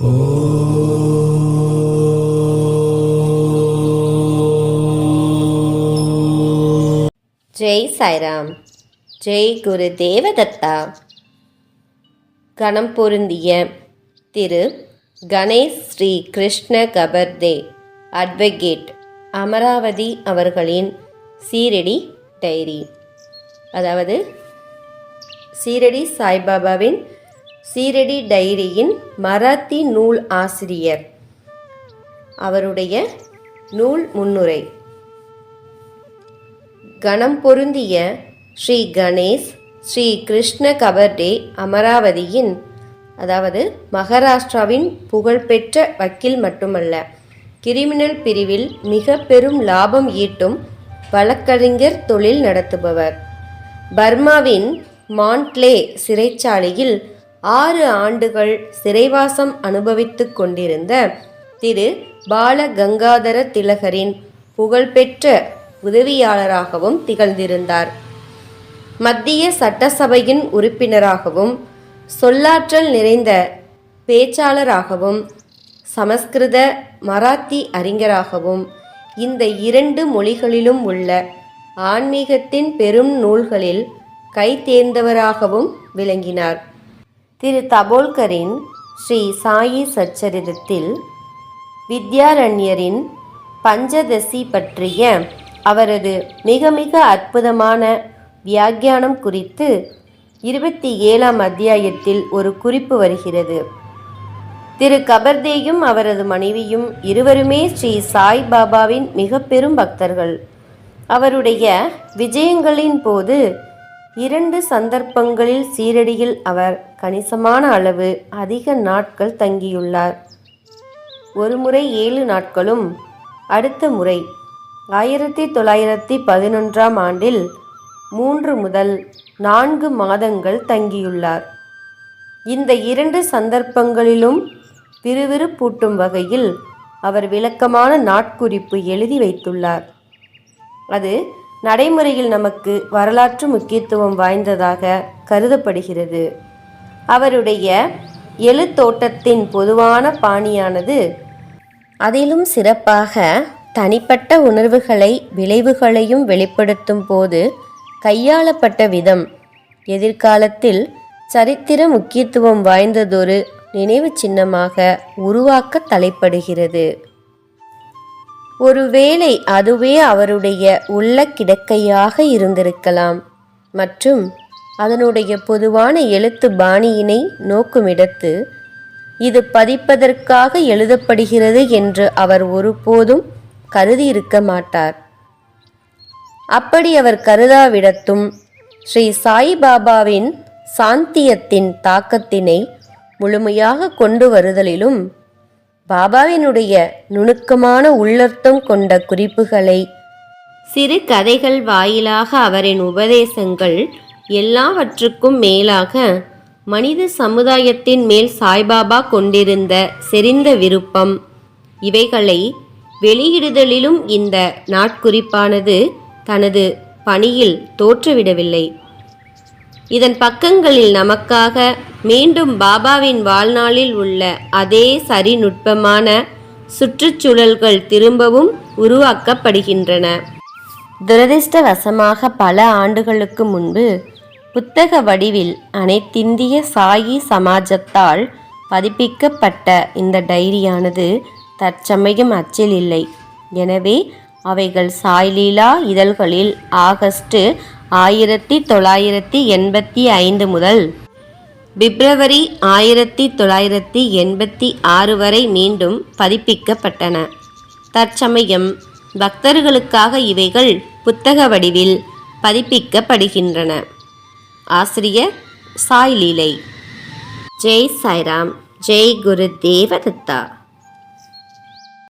ஜெய் சாய்ராம். ஜெய் குரு தேவதத்தா. கணம் பொருந்திய திரு கணேஷ் ஸ்ரீ கிருஷ்ண கபர்தே அட்வொகேட் அமராவதி அவர்களின் சீரடி டைரி. அதாவது சீரடி சாய்பாபாவின் சீரடி டைரியின் மராத்தி நூல் ஆசிரியர். அவருடைய நூல் முன்னுரை. கணம் பொருந்திய ஸ்ரீ கணேஷ் ஸ்ரீ கிருஷ்ண கபர்டே அமராவதியின் அதாவது மகாராஷ்டிராவின் புகழ்பெற்ற வக்கீல் மட்டுமல்ல கிரிமினல் பிரிவில் மிக பெரும் லாபம் ஈட்டும் வழக்கறிஞர் தொழில் நடத்துபவர். பர்மாவின் மான்ட்லே சிறைச்சாலையில் ஆறு ஆண்டுகள் சிறைவாசம் அனுபவித்துக் கொண்டிருந்த திரு பால கங்காதர திலகரின் புகழ்பெற்ற உதவியாளராகவும் திகழ்ந்திருந்தார். மத்திய சட்டசபையின் உறுப்பினராகவும் சொல்லாற்றல் நிறைந்த பேச்சாளராகவும் சமஸ்கிருத மராத்தி அறிஞராகவும் இந்த இரண்டு மொழிகளிலும் உள்ள ஆன்மீகத்தின் பெரும் நூல்களில் கைதேர்ந்தவராகவும் விளங்கினார். திரு தபோல்கரின் ஸ்ரீ சாயி சச்சரிதத்தில் வித்யாரண்யரின் பஞ்சதசி பற்றிய அவரது மிக மிக அற்புதமான வியாக்கியானம் குறித்து இருபத்தி ஏழாம் அத்தியாயத்தில் ஒரு குறிப்பு வருகிறது. திரு கபர்தேயும் அவரது மனைவியும் இருவருமே ஸ்ரீ சாய் பாபாவின் மிக பெரும் பக்தர்கள். அவருடைய விஜயங்களின் போது இரண்டு சந்தர்ப்பங்களில் சீரடியில் அவர் கணிசமான அளவு அதிக நாட்கள் தங்கியுள்ளார். ஒரு முறை ஏழு நாட்களும் அடுத்த முறை ஆயிரத்தி தொள்ளாயிரத்தி பதினொன்றாம் ஆண்டில் மூன்று முதல் நான்கு மாதங்கள் தங்கியுள்ளார். இந்த இரண்டு சந்தர்ப்பங்களிலும் விறுவிறுப்பூட்டும் வகையில் அவர் விளக்கமான நாட்குறிப்பு எழுதி வைத்துள்ளார். அது நடைமுறையில் நமக்கு வரலாற்று முக்கியத்துவம் வாய்ந்ததாக கருதப்படுகிறது. அவருடைய எழுத்தோட்டத்தின் பொதுவான பாணியானது அதிலும் சிறப்பாக தனிப்பட்ட உணர்வுகளை விளைவுகளையும் வெளிப்படுத்தும் போது கையாளப்பட்ட விதம். எதிர்காலத்தில் சரித்திர முக்கியத்துவம் வாய்ந்ததொரு நினைவு சின்னமாக உருவாக்க தலைப்படுகிறது. ஒருவேளை அதுவே அவருடைய உள்ள கிடக்கையாக இருந்திருக்கலாம். மற்றும் அதனுடைய பொதுவான எழுத்து பாணியினை நோக்குமிடத்து இது பதிப்பதற்காக எழுதப்படுகிறது என்று அவர் ஒருபோதும் கருதியிருக்க மாட்டார். அப்படி அவர் கருதாவிடத்தும் ஸ்ரீ சாய்பாபாவின் சாந்தியத்தின் தாக்கத்தினை முழுமையாக கொண்டு வருதலிலும் பாபாவினுடைய நுணுக்கமான உள்ளர்த்தம் கொண்ட குறிப்புகளை சிறு கதைகள் வாயிலாக அவரின் உபதேசங்கள் எல்லாவற்றுக்கும் மேலாக மனித சமுதாயத்தின் மேல் சாய்பாபா கொண்டிருந்த செறிந்த விருப்பம். இவைகளை வெளியிடுதலிலும் இந்த நாட்குறிப்பானது தனது பணியில் தோற்றுவிடவில்லை. இதன் பக்கங்களில் நமக்காக மீண்டும் பாபாவின் வாழ்நாளில் உள்ள அதே சரி நுட்பமான சுற்றுச்சூழல்கள் திரும்பவும் உருவாக்கப்படுகின்றன. துரதிர்ஷ்டவசமாக பல ஆண்டுகளுக்கு முன்பு புத்தக வடிவில் அனைத்திந்திய சாயி சமாஜத்தால் பதிப்பிக்கப்பட்ட இந்த டைரியானது தற்சமயம் அச்சில் இல்லை. எனவே அவைகள் சாய்லீலா இதழ்களில் ஆகஸ்ட் ஆயிரத்தி தொள்ளாயிரத்தி எண்பத்தி ஐந்து முதல் பிப்ரவரி ஆயிரத்தி தொள்ளாயிரத்தி எண்பத்தி ஆறு வரை மீண்டும் பதிப்பிக்கப்பட்டன. தற்சமயம் பக்தர்களுக்காக இவைகள் புத்தக வடிவில் பதிப்பிக்கப்படுகின்றன. ஆசிரியர் சாய் லீலை. ஜெய் சாய்ராம். ஜெய் குரு தேவதத்தா.